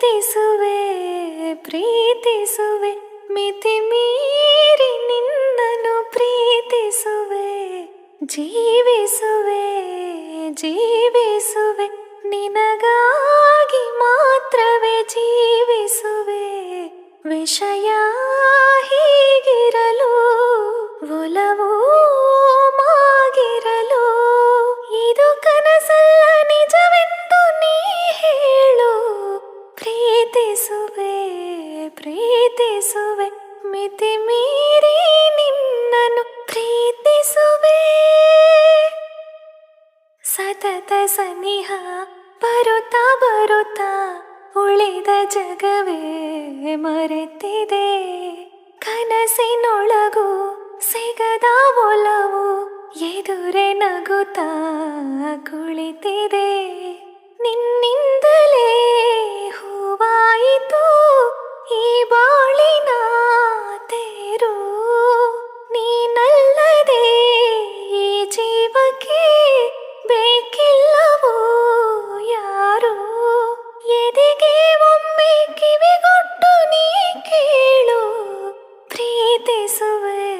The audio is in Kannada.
ಪ್ರೀತಿಸುವೆ ಪ್ರೀತಿಸುವೆ. ಮಿತಿ ಮೀರಿ ನಿನ್ನನ್ನು ಪ್ರೀತಿಸುವೆ. ಜೀವಿಸುವೆ ಜೀವಿಸುವೆ. ನಿನಗಾಗಿ ಮಾತ್ರವೇ ಜೀವಿಸುವೆ. ವಿಷಯ ಹೀಗಿರಲು ಒಲವು ಪ್ರೀತಿಸುವೆ ಪ್ರೀತಿಸುವೆ ಮಿತಿ ಮೀರಿ ನಿನ್ನನು ಪ್ರೀತಿಸುವೆ. ಸತತ ಸನಿಹ ಬರುತ್ತಾ ಬರುತ್ತಾ ಉಳಿದ ಜಗವೇ ಮರೆತಿದೆ. ಕನಸಿನೊಳಗು ಸಿಗದ ಒಲವು ಎದುರೆ ನಗುತ್ತಾ ಕುಳಿತಿದೆ. ನಿನ್ನಿಂದಲೇ Jesus.